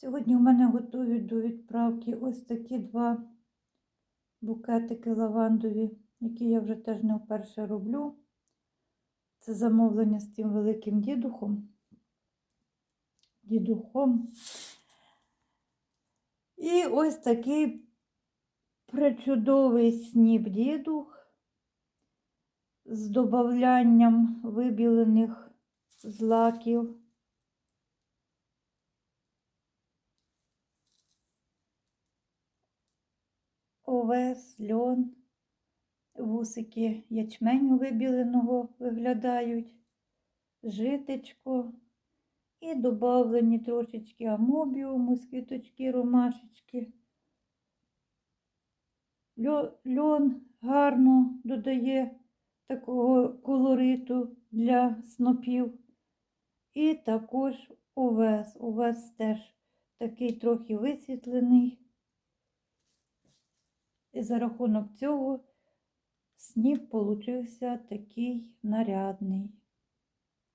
Сьогодні у мене готові до відправки ось такі два букетики лавандові, які я вже теж не вперше роблю. Це замовлення з тим великим дідухом. Дідухом. І ось такий причудовий сніп дідух з додаванням вибілених злаків. Овес, льон, вусики ячменю вибіленого виглядають, житечко і додавлені трошечки амобіуму з квіточки, ромашечки. Льо- Льон гарно додає такого колориту для снопів. І також овес. Овес теж такий трохи висвітлений. І за рахунок цього сніп получився такий нарядний.